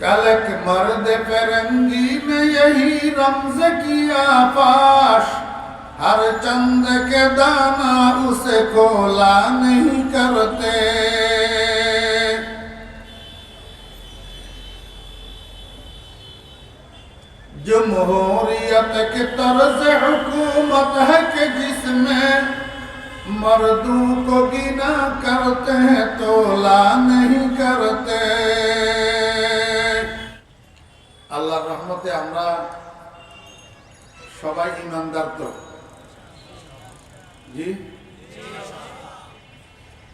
کلک مرد فرنگی میں یہی رمز کیا پاش ہر چند کے دانا اسے کھولا نہیں کرتے۔ جمہوریت کے طرز حکومت ہے کہ جس میں مردوں کو گنا کرتے ہیں تولا نہیں کرتے۔ আল্লাহর রহমতে আমরা সবাই ইমানদার তো। জি?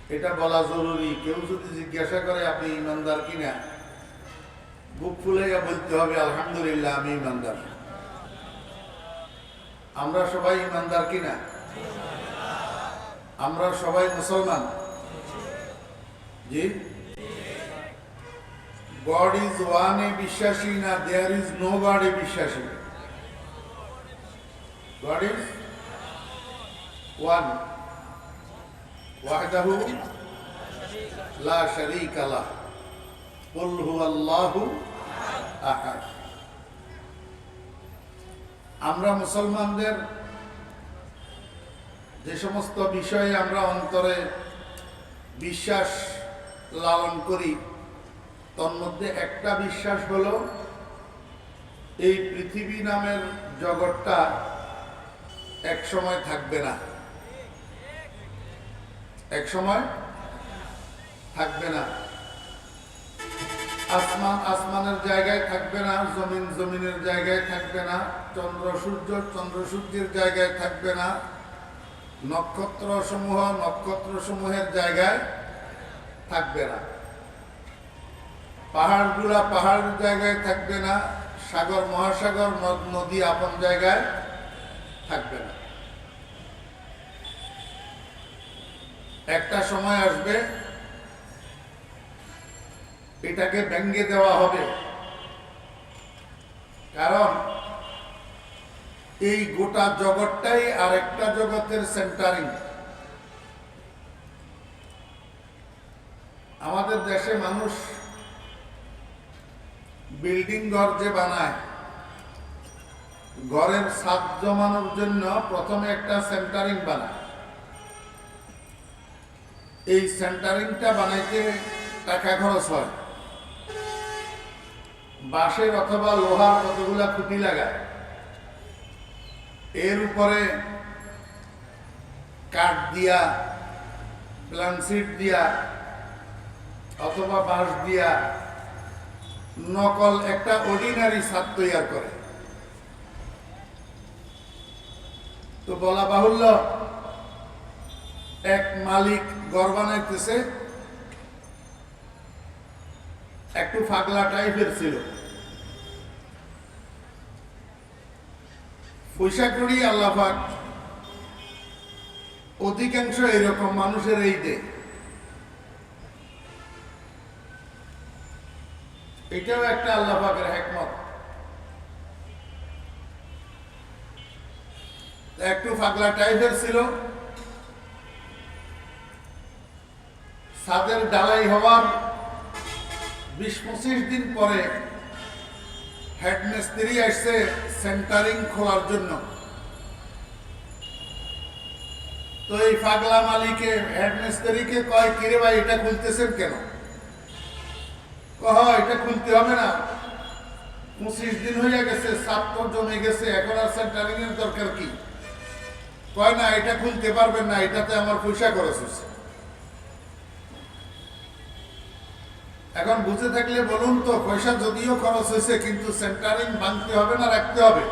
এটা বলা জরুরি। কেউ যদি জিজ্ঞাসা করে, আপনি ইমানদার কিনা? বুক ফুলাইয়া বলতে হবে, আলহামদুলিল্লাহ, আমি ইমানদার। আমরা সবাই ইমানদার কিনা? আমরা সবাই মুসলমান। জি? গড ইজ ওয়ানে বিশ্বাসী না দেয়ার ইজ নো গড বিশ্বাসী? গড ইজ ওয়ান ওয়াহদাহু লা শারীকা লাহ। কুল হুয়াল্লাহু আহাদ। আমরা মুসলমানদের যে সমস্ত বিষয়ে আমরা অন্তরে বিশ্বাস লালন করি তন্মধ্যে একটা বিশ্বাস হলো, এই পৃথিবী নামের জগৎটা এক সময় থাকবে না। এক সময় থাকবে না। আসমান আসমানের জায়গায় থাকবে না, জমিন জমিনের জায়গায় থাকবে না, চন্দ্র সূর্য চন্দ্র সূর্যের জায়গায় থাকবে না নক্ষত্র সমূহ নক্ষত্র সমূহের জায়গায় থাকবে না। পাহাড়গুলা পাহাড়ের জায়গায় থাকবে না, সাগর, মহাসাগর, নদ নদী আপন জায়গায় থাকবে না। একটা সময় আসবে, এটাকে ব্যঙ্গে দেওয়া হবে। কারণ এই গোটা জগৎটাই আরেকটা জগতের সেন্টারিং আমাদের দেশে মানুষ বিল্ডিং ঘর যে বানায়, ঘরের ছাদ জমানোর জন্য প্রথমে একটা সেন্টারিং বানায়। এই সেন্টারিংটা বানাইতে টাকা খরচ হয়। বাঁশের অথবা লোহার কতগুলা খুঁটি লাগায়। এর উপরে কাঠ দিয়া প্লানসিট দিয়া, অথবা বাঁশ দিয়া নকল একটা অর্ডিনারি ছাদ তৈরি করে। তো বলা বাহুল্য, এক মালিক গড় বানাইতেছে, একটু ফাগলা টাইপের ছিল। পয়সা করি আল্লাহাক অধিকাংশ এরকম মানুষের এই দেয় এটাও একটা আল্লাহ হেকমত। একটু ফাগলা টাইপের ছিল। ছাদের ডালাই হওয়ার বিশ পঁচিশ দিন পরে হেডমিস্ত্রি আসছে সেন্টারিং খোলার জন্য। তো এই ফাগলা মালিকে হেডমিস্ত্রিকে কয়, কিরে ভাই, এটা খুলতেছেন কেন? কহ, এটা খুলতে হবে না। পঁচিশ দিন হয়ে গেছে সাত তো জমে গেছে। এখন আর সেন্টারিং এর দরকার কি? কয়, না, এটা খুলতে পারবেন না, এটাতে আমার পয়সা হচ্ছে এখন বুঝে থাকলে বলুন তো, পয়সা যদিও খরচ হয়েছে কিন্তু সেন্টারিং ভাঙতে হবে না রাখতে হবে?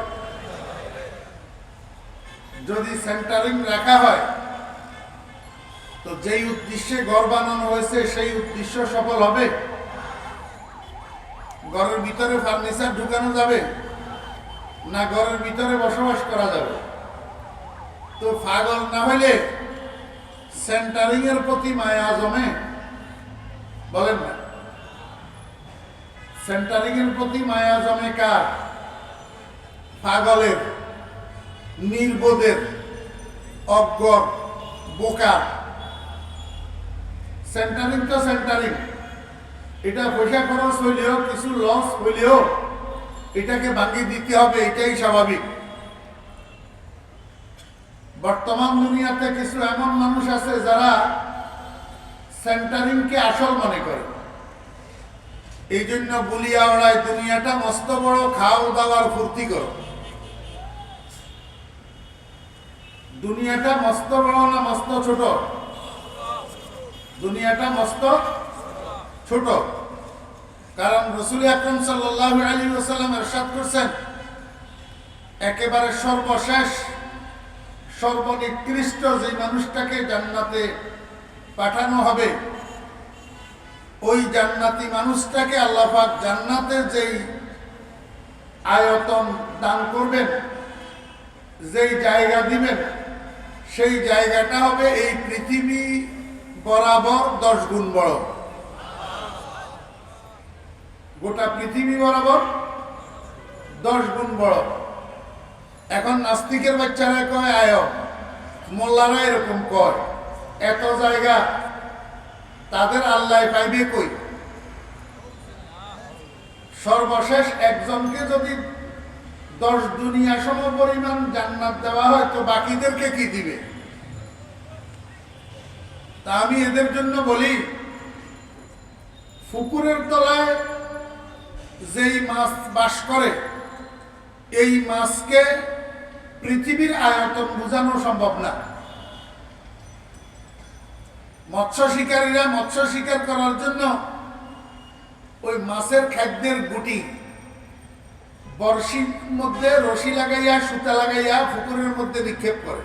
যদি সেন্টারিং রাখা হয়, তো যেই উদ্দেশ্যে ঘর বানানো হয়েছে, সেই উদ্দেশ্য সফল হবে? ঘরের ভিতরে ফার্নিচার ঢুকানো যাবে না ঘরের ভিতরে বসবাস করা যাবে? তো পাগল না হইলে সেন্টারিং এর প্রতি মায়া জমে? বলেন না। সেন্টারিং এর প্রতি মায়া জমে কার? পাগলের, নির্বোধের, অজ্ঞর, বোকা। সেন্টারিং তো সেন্টারিং এটা পয়সা খরচ হইলেও, কিছু লস হইলেও এটাকে বাকি দিতে হবে, এটাই স্বাভাবিক। বর্তমান দুনিয়াতে কিছু এমন মানুষ আছে যারা সেন্টারিংকে আসল মনে করে। এই জন্য বলিয়া ওড়ায় দুনিয়াটা মস্ত বড় খাও দাওয়ার ফুর্তি করো। দুনিয়াটা মস্ত বড় না মস্ত ছোট? দুনিয়াটা মস্ত ছোট। কারণ রসুল আকরম সাল্লাহ আলী ওসাল্লাম এরশাদ করছেন, একেবারে সর্বশেষ, সর্বনিকৃষ্ট যে মানুষটাকে জান্নাতে পাঠানো হবে, ওই জান্নাতি মানুষটাকে আল্লাহাক জান্নাতের যেই আয়তন দান করবেন, যেই জায়গা দিবেন, সেই জায়গাটা হবে এই পৃথিবী বরাবর দশ গুণ বড়। গোটা পৃথিবী বরাবর দশ গুণ বড়। এখন নাস্তিকের বাচ্চারা কয়, আয় মোল্লারা এরকম কয়, এত জায়গা তাদের আল্লাহ পাইবে কই? সর্বশেষ একজনকে যদি দশ দুনিয়া সম পরিমাণ জান্নাত দেওয়া হয়, তো বাকিদেরকে কি দিবে? তা আমি এদের জন্য বলি, ফুকুরের তলায় যেই মাছ বাস করে, এই মাছকে পৃথিবীর আয়তন বোঝানো সম্ভব না। মৎস্য শিকারীরা মৎস্য শিকার করার জন্য ওই মাছের খাদ্যের গুটি বর্ষির মধ্যে রশি লাগাইয়া, সুতা লাগাইয়া পুকুরের মধ্যে নিক্ষেপ করে।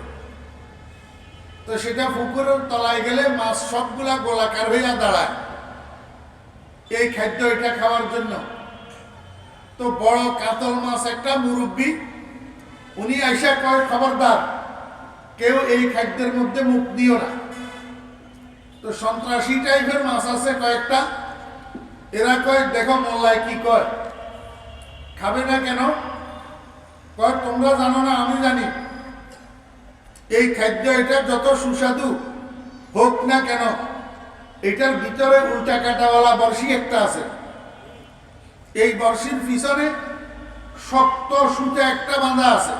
তো সেটা পুকুরের তলায় গেলে মাছ সবগুলা গোলাকার হইয়া দাঁড়ায়। এই খাদ্য এটা খাওয়ার জন্য। তো বড় কাতল মাছ একটা মুরব্বী, উনি আইসা কয়, খবরদার, কেউ এই খাদ্যের মধ্যে মুখ দিও না। তো সন্ত্রাসী টাইপের মাছ আছে কয়েকটা। এরা কয়, দেখো মোল্লায় কি কয়। খাবে না কেন? কয়, তোমরা জানো না, আমি জানি। এই খাদ্য এটা যত সুস্বাদু হোক না কেন, এটার ভিতরে উল্টা কাটাওয়ালা বর্ষি একটা আছে। এই বর্ষির পিছনে শক্ত সুতা একটা বাঁধা আছে।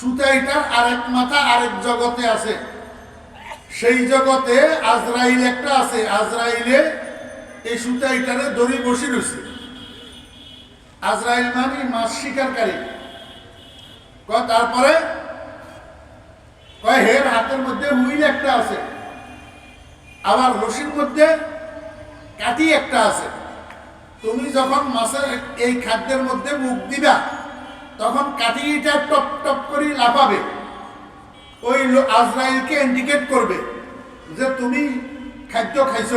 সুতা এটার আরেক মাথা আরেক জগতে আছে। সেই জগতে আজরাইল একটা আছে। আজরাইলে এই সুতা এটারে দড়ি বসে রয়েছে। আজরাইল মানে মাছ শিকারকারী। তারপরে কয়, হের হাতের মধ্যে হুইল একটা আছে। আবার রশির মধ্যে কাটি একটা আছে। তুমি যখন মাছের এই খাদ্যের মধ্যে মুখ দিবা, তখন কাঠিটা টপ টপ করে লাফাবে। ওই আজরাইলকে ইন্ডিকেট করবে যে তুমি খাদ্য খাইছ।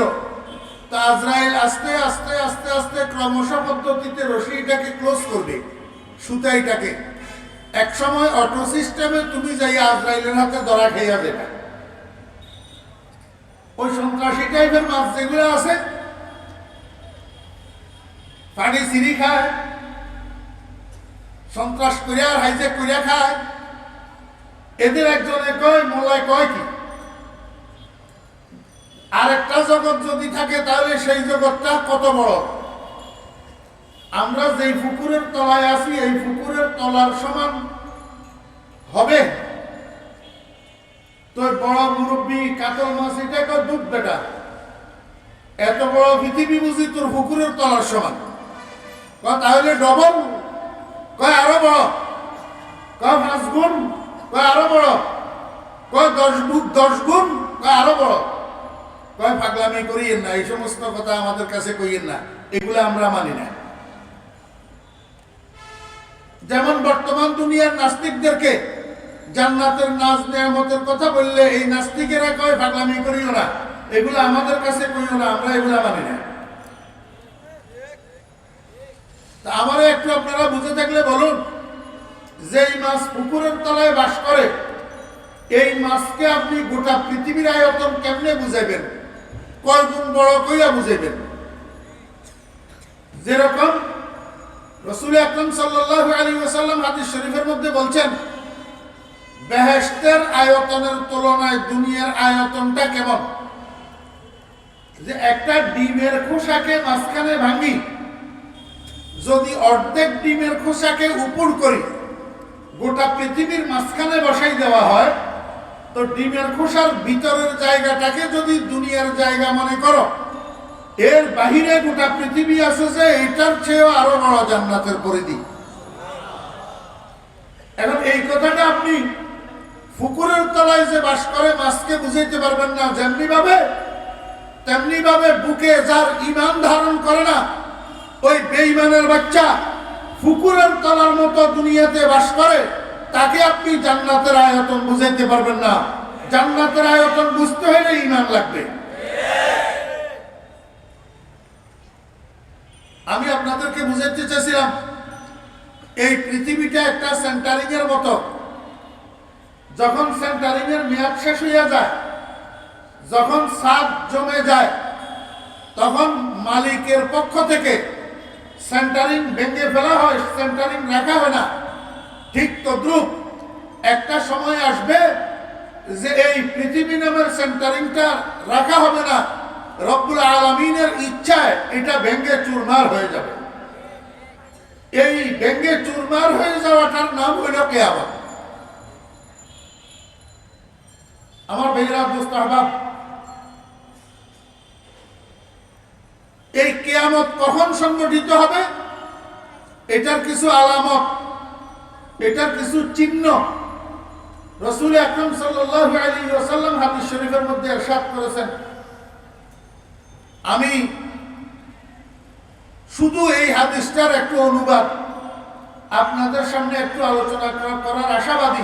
তা আজরাইল আস্তে আস্তে আস্তে আস্তে ক্রমশ পদ্ধতিতে রশিটাকে ক্লোজ করবে, সুতাইটাকে। এক সময় অটো সিস্টেমে তুমি যাই আজরাইলের হাতে ধরা খাইয়া দেবে ওই সন্ত্রাসী টাইপের মাছ যেগুলো আছে পানি চিনি খায়, সন্ত্রাস করিয়া হাইজেক করিয়া খায়। এদের একজনে কয়, মোল্লায় কয় কি? আরেকটা জগৎ যদি থাকে, তাহলে সেই জগৎটা কত বড়? আমরা যেই পুকুরের তলায় আছি, এই পুকুরের তলার সমান হবে? তো বড় মুরব্বী কাতল মাছ, এটা কয় দুধ বেটা? এত বড় পৃথিবী বুঝি তোর পুকুরের তলার সমান? কয়, তাহলে ডবল? কয়, আরও বড়। কয়, পাঁচ গুণ? কয়, আরও বড়। কয়, দশ গুণ দশ গুণ? কয়, আরও বড়। কয় পাগলামি করিয়েন না, এই সমস্ত কথা আমাদের কাছে কইয়েন না। এগুলো আমরা মানি না। যেমন বর্তমান দুনিয়ার নাস্তিকদেরকে জান্নাতের নাচ নেয়ামতের কথা বললে এই নাস্তিকেরা কয় পাগলামি করিও না। এগুলো আমাদের কাছে কইও না, আমরা এগুলা মানি না। তা আমারও একটু আপনারা বুঝে থাকলে বলুন যে এই মাছ পুকুরের তলায় বাস করে, এই মাছকে আপনি গোটা পৃথিবীর আয়তন কেমনে বুঝাইবেন? কয় গুণ বড় কইয়া বুঝাইবেন? যেরকম রসুল আকরম সাল্লাল্লাহু আলাইহি ওয়াসাল্লাম হাদিস শরীফের মধ্যে বলছেন, বেহেশতের আয়তনের তুলনায় দুনিয়ার আয়তনটা কেমন? যে একটা ডিমের খোসাকে মাঝখানে ভাঙি যদি অর্ধেক ডিমের খোসাকে উপর করি, গোটা পৃথিবীর মাঝখানে বসাই দেওয়া হয়, তো ডিমের খোসার ভিতরের জায়গাটাকে যদি দুনিয়ার জায়গা মনে করো, এর বাহিরে গোটা পৃথিবী আছে যে এটার চেয়েও আরও বড় জান্নাতের পরিধি। এখন এই কথাটা আপনি ফুকুরের তলায় যে বাস করে, মাছকে বুঝাইতে পারবেন না যেমনি ভাবে তেমনি ভাবে বুকে যার ইমান ধারণ করে না ওই বেইমানের বাচ্চা ফুকুরের তলার মতো দুনিয়াতে বাস করে, তাকে আপনি জান্নাতের আয়তন বুঝাইতে পারবেন না। জান্নাতের আয়তন বুঝতে হলে ইমান লাগবে। আমি আপনাদেরকে বুঝাইতে চাইছিলাম, এই পৃথিবীটা একটা সেন্টারিং এর মতো। যখন সেন্টারিং এর মেয়াদ শেষ হইয়া যায়, যখন সাপ জমে যায়, তখন মালিকের পক্ষ থেকে সেন্টারিং ভেঙে ফেলা হয়, সেন্টারিং রাখা হয় না। ঠিক তদ্রুপ একটা সময় আসবে যে এই পৃথিবী নামের সেন্টারিংটা রাখা হবে না। রব্বুল আলমিনের ইচ্ছায় এটা ভেঙে চুরমার হয়ে যাবে। এই ভেঙে চুরমার হয়ে যাওয়াটার নাম হইল কেয়ামত। আমার ভাইরা দোস্ত আহবাব এই কেয়ামত কখন সংগঠিত হবে? এটার কিছু আলামত, এটার কিছু চিহ্ন। রসুল আকরম সাল্লাহ আলী হাদিস শরীফের মধ্যে এরশাদ করেছেন। আমি শুধু এই হাদিসটার একটু অনুবাদ, আপনাদের সামনে একটু আলোচনা করা- করার আশাবাদী।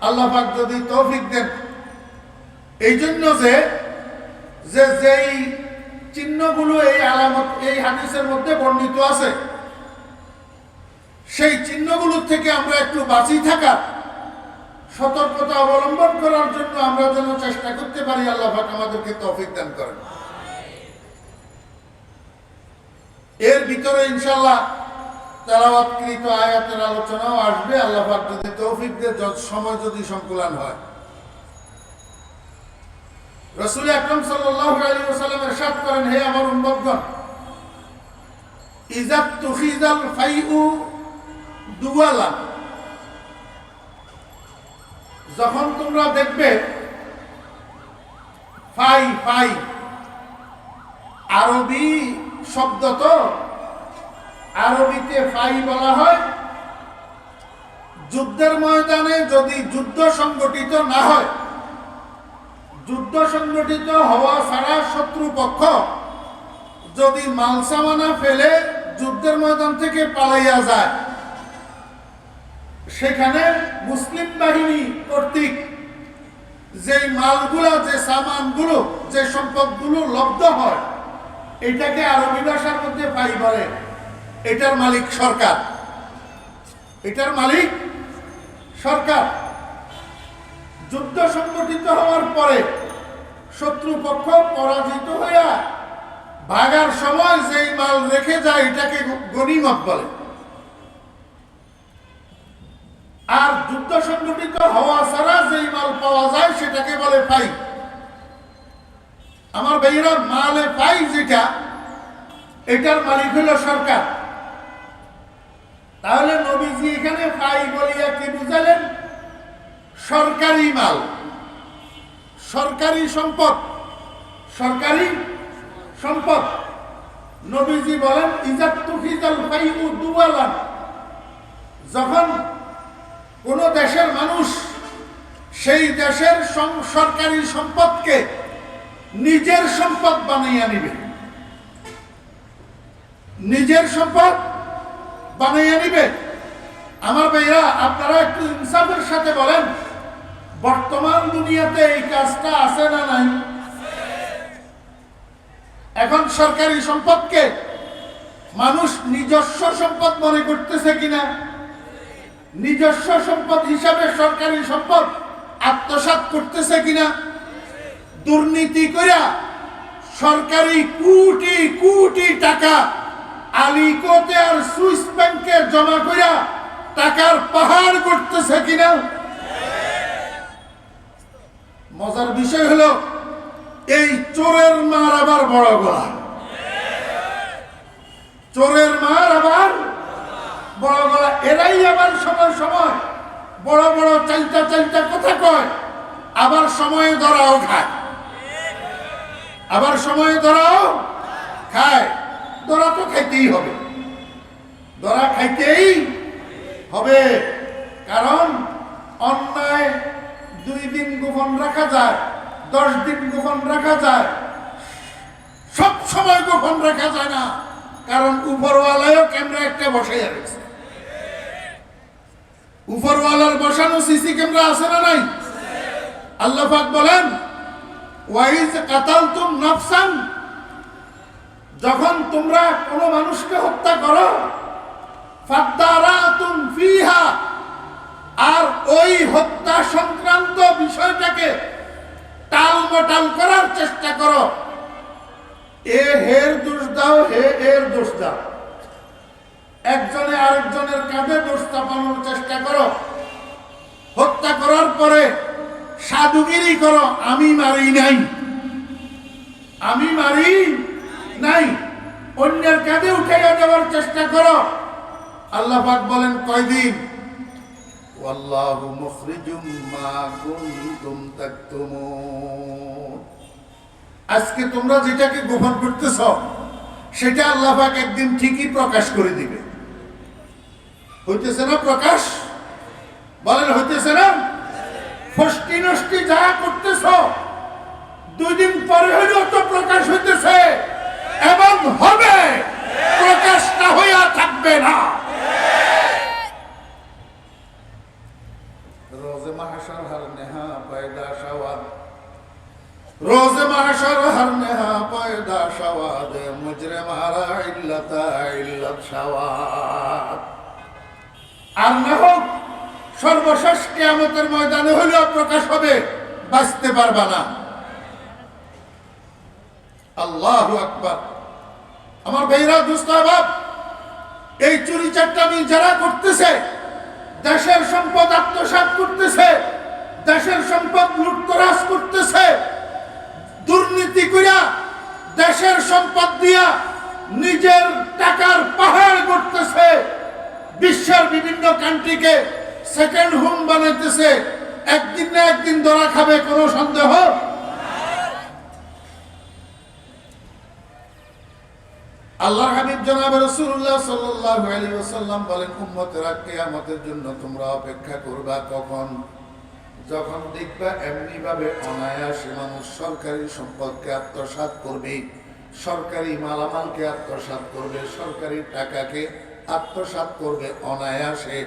আল্লাহ পাক যদি তৌফিক দেন। এই জন্য যে যেই চিহ্নগুলো এই আলামত, এই হাদিসের মধ্যে বর্ণিত আছে। সেই চিহ্নগুলোর থেকে আমরা একটু বাঁচি থাকা সতর্কতা অবলম্বন করার জন্য আমরা যেন চেষ্টা করতে পারি, আল্লাহ আমাদেরকে তৌফিক দান করেন। এর ভিতরে ইনশাল্লাহ তেলাওয়াতকৃত আয়াতের আলোচনাও আসবে, আল্লাহ যদি তৌফিক দিয়ে সময় যদি সংকুলান হয়। রসুল আকরম করেন, হে আমার ইজাত তুখিজাল ফাইউ দুয়ালা যখন তোমরা দেখবে, ফাই ফাই, আরবি শব্দ তো, আরবিতে ফাই বলা হয়, যুদ্ধের ময়দানে যদি যুদ্ধ সংগঠিত না হয় যুদ্ধ সংগঠিত হওয়া ছাড়া শত্রুপক্ষ যদি মালসামানা ফেলে যুদ্ধের ময়দান থেকে পালাইয়া যায়, সেখানে মুসলিম বাহিনী কর্তৃক যে মালগুলো, যে সামানগুলো, যে সম্পদগুলো লব্ধ হয়, এটাকে আরবি ভাষার মধ্যে পাই বলে। এটার মালিক সরকার। এটার মালিক সরকার। যুদ্ধ সংগঠিত হওয়ার পরে শত্রুপক্ষ পরাজিত হইয়া ভাগার সময় যেই মাল রেখে যায়, এটাকে গনিমত বলে। আর যুদ্ধ সংগঠিত হওয়া ছাড়া যেই মাল পাওয়া যায়, সেটাকে বলে পাই আমার ভাইয়েরা, মালে পাই যেটা, এটার মালিক হলো সরকার। তাহলে নবীজি এখানে পাই বলিয়া কি বুঝালেন? সরকারি মাল। সরকারি সম্পদ। সরকারি সম্পদ। নবীজি বলেন, ইজাত তুফিজাল ফাইউ দুয়ালান যখন কোন দেশের মানুষ সেই দেশের সরকারি সম্পদকে নিজের সম্পদ বানাইয়া নিবে। নিজের সম্পদ বানাইয়া নিবে। আমার ভাইরা, আপনারা একটু ইনসাফের সাথে বলেন বর্তমান দুনিয়াতে এই কাজটা আছে না নাই? এখন সরকারি সম্পদকে মানুষ নিজস্ব সম্পদ মনে করতেছে কিনা? নিজস্ব সম্পদ হিসাবে সরকারি সম্পদ আত্মসাৎ করতেছে কিনা? দুর্নীতি কইরা সরকারি কোটি কোটি টাকা আলিকোতে আর সুইস ব্যাংকে জমা কইরা টাকার পাহাড় করতেছে কিনা? মজার বিষয় হলো, এই চোরের মার আবার বড় গলা চোরের মার আবার বড় গলা এরাই আবার সময় সময় বড় বড় চালটা চালটা কথা কয়, আবার সময়ে ধরাও খায়। আবার সময়ে ধরাও খায়। ধরা তো খাইতেই হবে। ধরা খাইতেই হবে। কারণ অন্যায় দুই দিন গোপন রাখা যায়, দশ দিন গোপন রাখা যায়। সব সময় গোপন রাখা যায় না, কারণ উপরওয়ালায়ও ক্যামেরা একটা বসাই রেখেছে। উপরওয়ালার বসানো সিসি ক্যামেরা আছে না নাই? আল্লাহ বলেন, ওয়াইজ কাতালতুম নাফসান যখন তোমরা কোনো মানুষকে হত্যা করো ফাদ্দারাতুম ফিহা আর ওই হত্যা সংক্রান্ত বিষয়টাকে টাল টালমটাল করার চেষ্টা করো। এ হের দোষ দাও, হে এর দোষ দাও। একজনে আরেকজনের কাঁধে দোষ চাপানোর চেষ্টা করো। হত্যা করার পরে সাধুগিরি করো, আমি মারি নাই। আমি মারি নাই। অন্যের কাঁধে উঠাইয়া দেওয়ার চেষ্টা করো। আল্লাহ বলেন, কয়দিন? ওয়াল্লাহু মুখরিজুম মা কুনতুম তাকতুমুন। আজকে তোমরা যেটাকে গোপন করতেছ, সেটা আল্লাহ পাক একদিন ঠিকই প্রকাশ করে দিবে। হইতেছে না প্রকাশ? বলেন, হইতেছে না? ফষ্টি নষ্টি যা করতেছ, দুই দিন পরে হইলেও তো প্রকাশ হইতেছে, এবং হবে। প্রকাশ না হইয়া থাকবে না। রোজ মাশর হর নেহা পয়দা সওয়াদ মুজরে মারা ইল্লাত ইল্লাত সওয়াদ। আর না হোক, সর্বশেষ কেয়ামতের ময়দানে হলেও প্রকাশ হবে, বাঁচতে পারবা না। আল্লাহ আকবার। আমার ভাইরা দুস্তাবাব এই চুরি চারটা আমি যারা করতেছে, দেশের সম্পদ আত্মসাত করতেছে দেশের সম্পদ লুটতরাজ করতেছে। দুর্নীতি করিয়া দেশের সম্পদ দিয়া নিজের টাকার পাহাড় করতেছে বিশ্বের বিভিন্ন কান্ট্রিকে সেকেন্ড হোম বানাইতেছে। একদিন না একদিন ধরা খাবে, কোনো সন্দেহ? আল্লাহ হাবিব জনাব রাসূলুল্লাহ সাল্লাল্লাহু আলাইহি ওয়াসাল্লাম বলেন, উম্মতেরা কিয়ামতের জন্য তোমরা অপেক্ষা করবা কখন? যখন দেখবা এমনি ভাবে অনায়াসে মানুষ সরকারি সম্পদকে আত্মসাৎ করবে সরকারি মালামালকে আত্মসাৎ করবে, সরকারি টাকাকে আত্মসাৎ করবে অনায়াসে,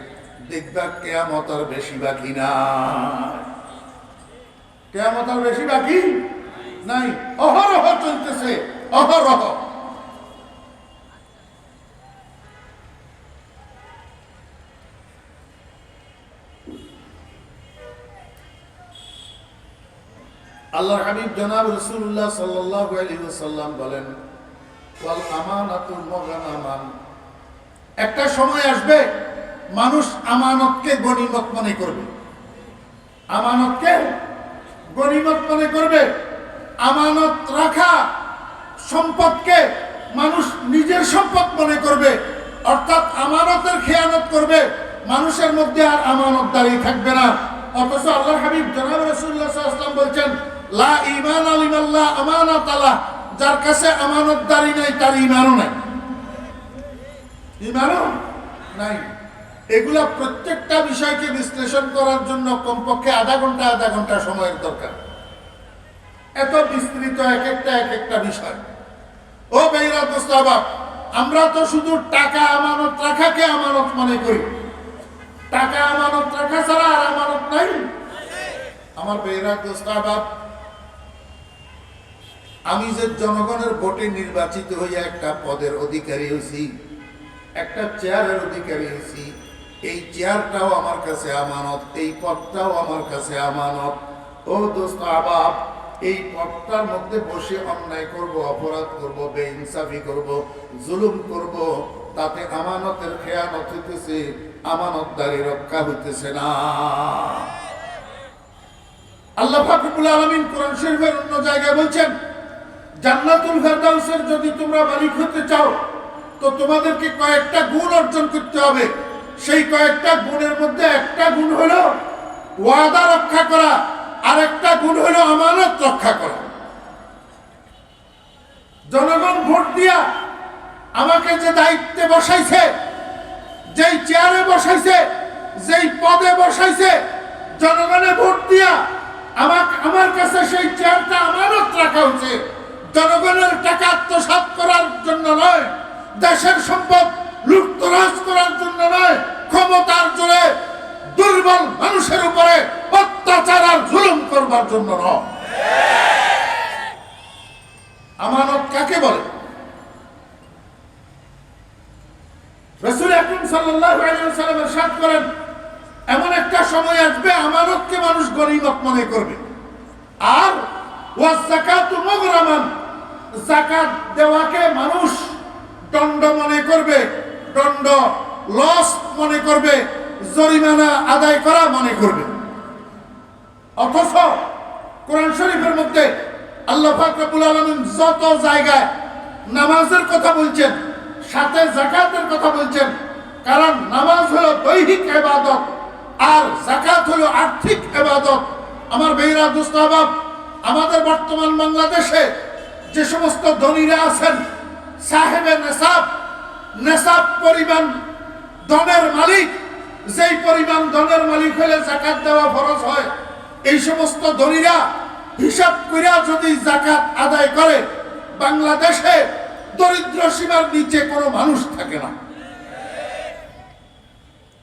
দেখবা কেয়ামত আর বেশি বাকি না কেয়ামত আর বেশি বাকি নাই। অহরহ চলতেছে, অহরহ। আল্লাহর হাবিব জনাব রসুল্লাহ সাল্লাল্লাহু আলাইহি ওয়াসাল্লাম বলেন একটা সময় আসবে, মানুষ আমানতকে গনিমত মনে করবে। আমানতকে গনিমত মনে করবে। আমানত রাখা সম্পদকে মানুষ নিজের সম্পদ মনে করবে। অর্থাৎ আমানতের খেয়ানত করবে, মানুষের মধ্যে আর আমানত দাঁড়িয়ে থাকবে না। অথচ আল্লাহ হাবিব জনাব রসুল্লাহ সাল্লাম বলছেন লা ইমান আমানত আল্লাহ। নাই, তার ইমানও নাই। ইমানও নাই। এগুলা প্রত্যেকটা বিষয়কে বিশ্লেষণ করার জন্য কমপক্ষে আধা ঘণ্টা আধা ঘণ্টা সময়ের দরকার। এত বিস্তৃত এক একটা এক একটা বিষয়। ও বেইরা দোস্তাবাব আমরা তো শুধু টাকা আমানত রাখাকে আমানত মনে করি। টাকা আমানত রাখা ছাড়া আর আমানত নাই। আমার বেইরা দোস্তাবাব আমি যে জনগণের ভোটে নির্বাচিত হইয়া একটা পদের অধিকারী হয়েছি একটা চেয়ারের অধিকারী হয়েছি এই চেয়ারটাও আমার কাছে আমানত, এই পদটাও আমার কাছে আমানত। ও দোস্ত আবাব, এই পদটার মধ্যে বসে অন্যায় করব, অপরাধ করব, বেইনসাফি করব, জুলুম করব, তাতে আমানতের খেয়ানত হইতেছে, আমানতদারি রক্ষা হইতেছে না। আল্লাহ ফাকরুল আলমিন কোরআন শরীফের অন্য জায়গায় বলছেন জান্নাতুল ফেরদাউসের যদি তোমরা মালিক হতে চাও, তো তোমাদেরকে কয়েকটা গুণ অর্জন করতে হবে। সেই কয়েকটা গুণের মধ্যে একটা গুণ হলো ওয়াদা রক্ষা করা, আর একটা গুণ হলো আমানত রক্ষা করা। জনগণ ভোট দিয়া আমাকে যে দায়িত্বে বসাইছে, যেই চেয়ারে বসাইছে, যেই পদে বসাইছে, জনগণে ভোট দিয়া আমাকে আমার কাছে সেই চেয়ারটা আমানত রাখা উচিত। জনগণের টাকা আত্মসাৎ করার জন্য নয়, দেশের সম্পদ লুটতরাজ করার জন্য নয়, ক্ষমতার জোরে দুর্বল মানুষের উপরে অত্যাচার আর জুলুম করবার জন্য নয়। আমানত কাকে বলে? রসুল আকরম সাল্লাল্লাহু আলাইহি ওয়াসাল্লাম ইরশাদ করেন, এমন একটা সময় আসবে আমানতকে মানুষ গনিমত মনে করবে। আর ওয়াজ যাকাতু মুগরামান যাকাত দেওয়াকে মানুষ দণ্ড মনে করবে, দণ্ড লস মনে করবে, জরিমানা আদায় করা মনে করবে। অথচ কোরআন শরীফের মধ্যে আল্লাহ পাক রব্বুল আলামিন যত জায়গায় নামাজের কথা বলছেন, সাথে জাকাতের কথা বলছেন, কারণ নামাজ হলো দৈহিক ইবাদত, আর জাকাত হলো আর্থিক ইবাদত। আমার বেহরা দুস্তাবাব আমাদের বর্তমান বাংলাদেশে যে সমস্ত ধনীরা আছেন, সাহেবে নেশাব নেশাব পরিমাণ ধনের মালিক, যেই পরিমাণ ধনের মালিক হলে জাকাত দেওয়া ফরজ হয়, এই সমস্ত ধনীরা হিসাব করিয়া যদি জাকাত আদায় করে, বাংলাদেশে দরিদ্র সীমার নিচে কোনো মানুষ থাকে না।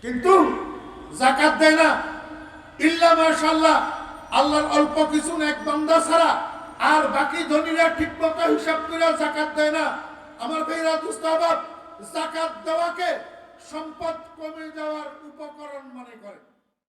কিন্তু জাকাত দেয় না। ইল্লা মাশাল্লাহ আল্লাহর অল্প কিছু এক বান্দা ছাড়া আর বাকি ধনীরা ঠিক মতো হিসাব করে জাকাত দেয় না। আমার ভাইরা দুস্তাবাব জাকাত দেওয়াকে সম্পদ কমে যাওয়ার উপকরণ মনে করে।